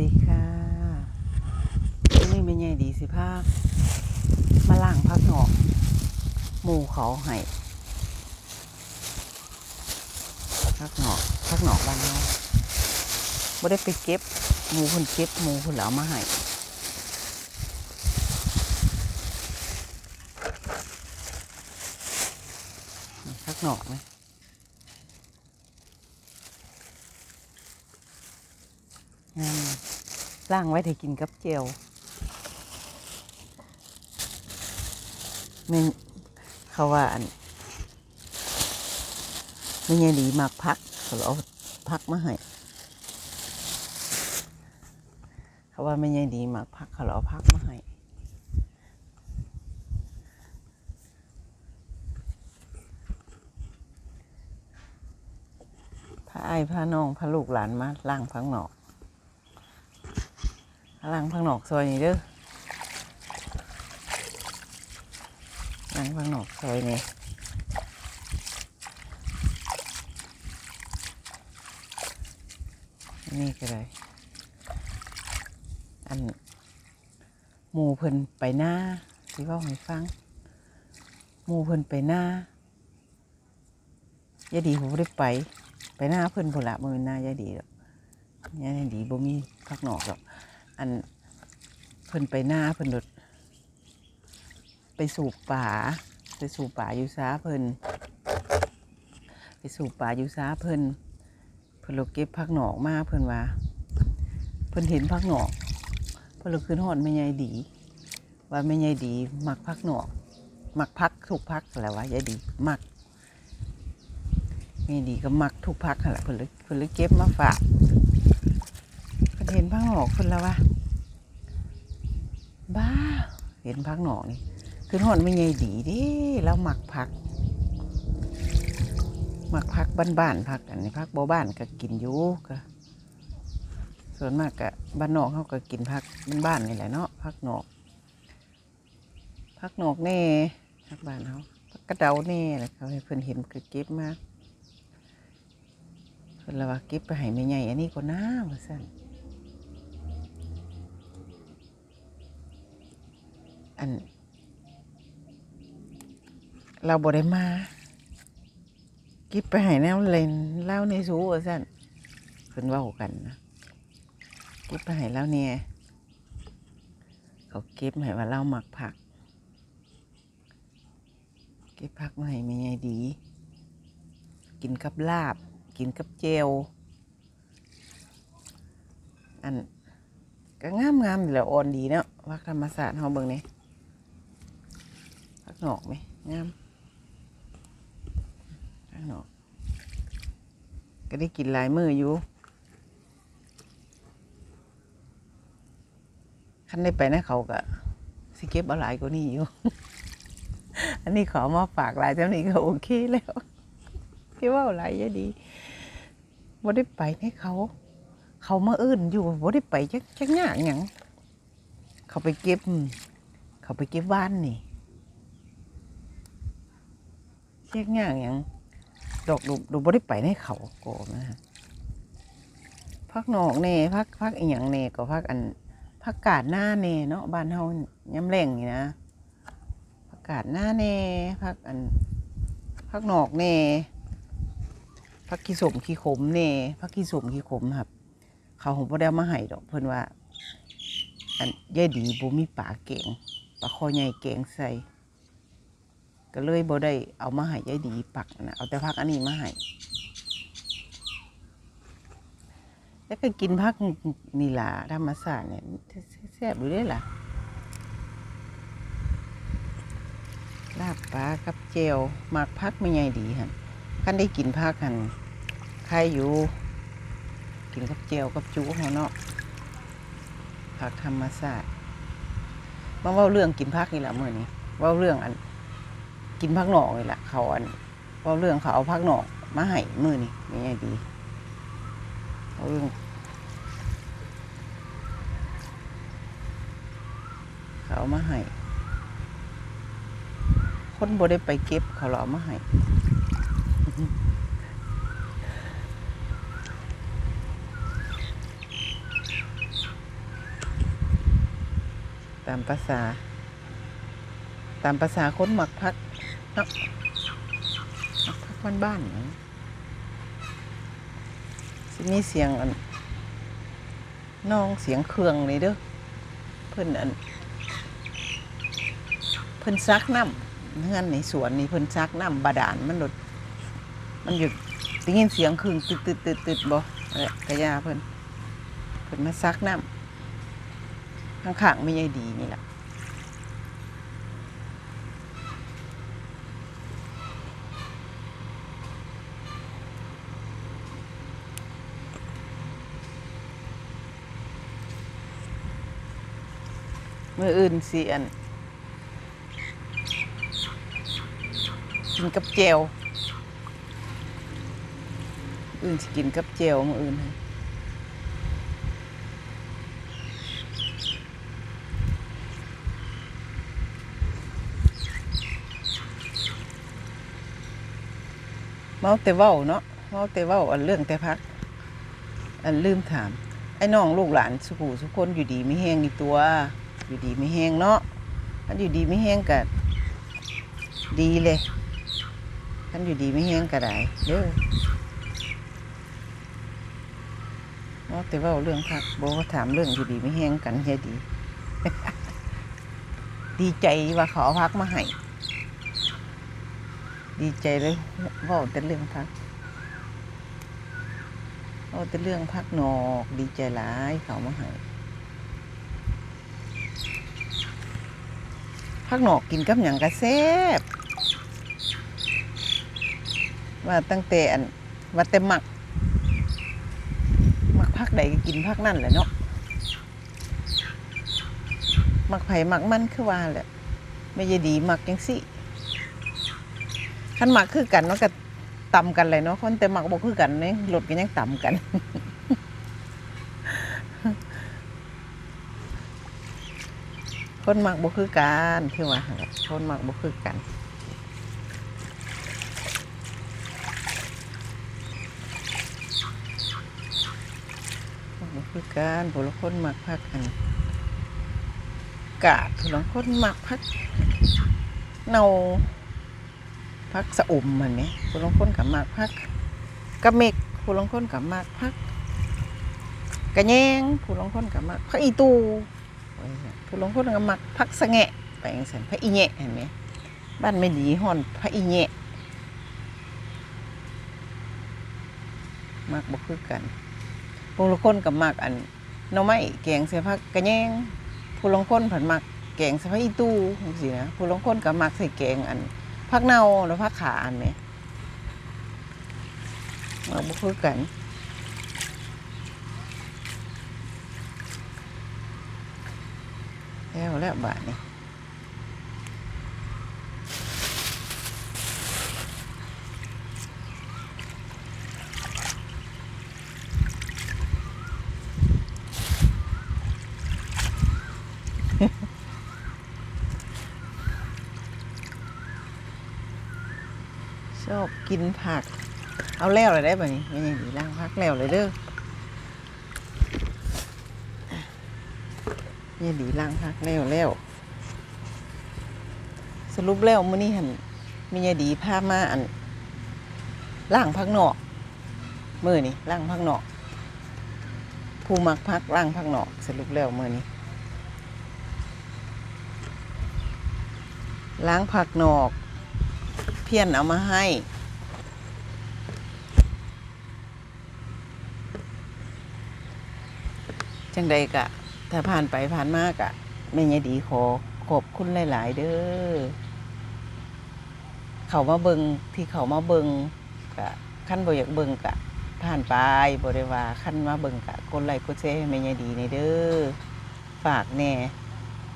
ดีค่ะวันนี้เป็นไงดีสิภาพ มาล่างพักหนอกหมูเขาให้พักหนอกพักหนอกบ้านเราไม่ได้ไปเก็บหมูคนเก็บหมูคนเหลามาให้พักหนอกไหม งาม ล่างไว้ให้กินกับเจียวแม่เขาว่าอันไม่ใช่ดีมากพักเขาเอาพักมาให้เขาว่าไม่ใช่ดีมากพักเขาเอาพักมาให้พาไอ้ายพาน้องพาลูกหลานมาล่างพังหนอก ล้างพังหนอกซอยนี่เด้อล้างพังหนอกซอยนี่นี่ก็ได้อันหมูเพิ่นไปหน้าสิว่าให้ฟังหมูเพิ่นไปหน้ายายดีผมบ่ได้ไป ไปหน้าเพิ่นพุ่นละมือหน้ายายดีหรอกยายดีบ่มีพักนอกหรอก อันเพิ่นไปหน้าเพิ่นหลดไปสูบป่า ไปสูบป่าอยู่ซาเพิ่นไปสูบป่าอยู่ซาเพิ่นเพิ่นเราเก็บพักหนอกมาเพิ่นว่า เพิ่นเห็นพักหนอก เพิ่นเราขึ้นหอดแม่ใหญ่ดี ว่าแม่ใหญ่ดี มักพักหนอกมักพักทุกพักแหละวะยายดีมักแม่ดีก็มักทุกพักแหละเพิ่นเลยเพิ่นเลยเก็บมาฝาก นเห็นพักหนอกเพิ่นแล้ววะบ้า เห็นพักหนอกนี่คือหอนไม่ใหญ่ดีดิแล้วหมักผักหมักผักบ้านๆผักอันนี้ผักบ่บ้านก็กินอยู่ก็ส่วนมากก็บ้านนอกเขาก็กินผักบ้านๆนี่แหละเนาะผักหนอกผักหนอกแน่ผักบ้านเขาผักกระเดาแน่แหละเขาให้เพิ่อนเห็นก็เก็บมาเพิ่อนละว่าเก็บไปให้แม่ใหญ่อันนี้ก็น่าว่าซั่น อัน เราบ่ได้มากิบไปให้แนวเลนเล่าในสูว่าสั่นเพิ่นว้ากันนะก็บไปให้เล่าเนี่ยเขาก็บให้ว่าเราหมักผักก็บผักมาให้แม่ยายดี กินกับลาบ กินกับเจลอันก็งามงามๆแล้วอ่อนดีเนาะวักธรรมศาสตร์เฮาเบิ่งนี่ พักหนอกไหมงามพักหนอก ก็ได้กินหลายมืออยู่คันได้ไปนะเขาก็สิเก็บเอาหลายกว่านี้อยู่ อันนี้ขอมาฝากหลายเท่านี้ก็โอเคแล้วคิดว่าอาหลายเยอะดีบ่ได้ไปให้เขา เขามาอื่นอยู่บ่ได้ไปจักจักยากหยังเขาไปเก็บ เขาไปเก็บบ้านนี่ จักยากหยังดอกดูดูบ่ได้ไปในเขาโกนะฮะพักนอกเน่พักพักอีหยังเน่ก็พักอันพักกาดหน้าเน่เนาะบ้านเฮาย้ำแรงนี่นะพักกาดหน้าเน่พักอันพักนอกเน่พักขี้สมขี้ขมเน่พักขี้สมขี้ขมครับ เขาผมบ่ได้เอามาให้ดอกเพิ่นว่า อันยายดีบ่มีปลาเก่งปลาคอใหญ่เก่งใส่ ก็เลยบ่ได้เอามาให้ยายดีปักนะเอาแต่พักอันนี้มาให้แล้วก็กินพักนี่ล่ะธรรมศาสตร์เนี่ยแซ่บอยู่เด้ล่ะลาบปลากับเจลหมักพักไม่ใหญ่ดีหั่นคันได้กินพักหันใครอยู่ กินกับเจียวกับจูเขาเนาะผักธรรมศาสตร์มาเว่าเรื่องกินผักนี่แหละเมื่อนี้เว่าเรื่องอัน กินผักหนอกนี่แหละเขาอันเว่าะเรื่องเขาเอาผักหนอกมาให้มือนี้นี่ไงดีเว่าเรื่องเขาเอามาให้คนบ่ได้ไปเก็บเขาเราเอามาให้ตามภาษา ตามภาษาคนหมักพัก เนาะหมักพักบ้านบ้านๆเนาะสิมีเสียงอันน้องเสียงเครื่องนี่เด้อเพิ่นอันเพิ่นซักน้ำเฮือนในสวนนี่เพิ่นซักน้ำบาดาลมันหลุดมันหยุดได้ยินเสียงเครึ่องตึดตึดตึดตึดบ่กระยาเพิ่นเพิ่นมาซักน้ำข้างๆไม่ใช่ดีนี่แหละ มืออื่นเสิอันกินกับเจวอื่นสิกินกับเจวมื้ออื่นให้เมาแต่เว้าเนาะเมาแต่เว้าอันเรื่องแต่พัก อันลืมถาม ไอ้น้องลูกหลานสุขูสุกคนอยู่ดีไม่แห้งนี่ตัว อยู่ดีไม่แห้งเนาะอันอยู่ดีไม่แห้งกัดีเลยคันอยู่ดีไม่แห้งก็ได้เด้อเอาแต่ว่าเรื่องพักโบกว่าถามเรื่องอยู่ดีไม่แห้งกันแค่ดี ดีใจว่าขอพักมาให้ดีใจเลยว่าแต่เรื่องพักว่าแต่เรื่องพักนอก ดีใจหลายเขามาให้ พักนอกกินกับหยังกระแซบว่าตั้งแต่อันว่าแต่หมักหมักพักใดก็กินพักนั่นแหละเนาะหมักไผ่หมักมันคือว่าแหละไม่ใช่ดีหมักยังสิขันหมักคือกันมันก็ต่ำกันเลยเนาะคนแต่หมักบ่คือกันเนี่ยรถก็ยังต่ำกัน คนหมักบ่คือกันคือว่าหั่นล่ะคนหมักบ่คือกันบ่คือการผู้ละคนมักพักอันกาดผู้ละคนมักพักเนาพักสะอุ่มมันเนี่ยผู้ละคนกับมักพักกระเมกผู้ละคนกับมักพักกระแยงผู้ละคนกับมักพักอีตู ผู้ละคนกับมักพักสะแงะไปอย่างสันพักอีแงะเห็นไหมบ้านไม่ดีห่อนพักอีแงะมักบ่คือกันผู้ละคนกับมักอันน่อไม้แกงใส่ผักกระแยงผู้ลงคนผันมักแกงใส่ผักอีตู้จังซี่นะผู้ลงคนกับมักใส่แกงอันผักเน่าหรือผักขาอันนี้มักบ่คือกัน แล้วแล้วบาดนี้ชอบกินผัก เอาแล้วเลยได้ป่ะนี่ไม่ยังดีล่างพักแล้วเลยเด้อ นี่ดีล่างพักแล้วแล้วสรุปแล้วมื้อนี้หันมียายดีพามาอันล่างพักนอกมือนี่ล่างพักนอก ผู้มักพักล่างพักนอก สรุปแล้วมือนี้ล้างผักนอก เพี้ยนเอามาให้ จังใดกะ ถ้าผ่านไปผ่านมากอะแม่ยายดีขอขอบคุณหลาย ๆ เด้อเขามาเบิงที่เขามาเบิงกะขั้นบ่อยากเบิงกะผ่านไปบ่ได้ว่าขั้นมาเบิงกะกดไลค์กดแชร์ให้แม่ยายดีในเด้อฝากแน่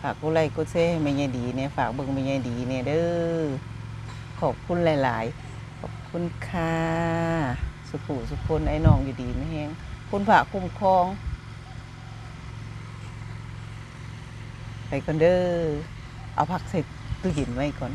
ฝากกดไลค์กดแชร์ให้แม่ยายดีเนี่ยฝากเบิงแม่ยายดีเนี่ยเด้อขอบคุณหลาย ๆ ขอบคุณค่ะสุขุสุขคนไอ้น้องอยู่ดีไม่แห้งคุณผ่าคุ้มครอง ไปก่อนเด้อเอาผักใส่ตู้เย็นไว้ก่อน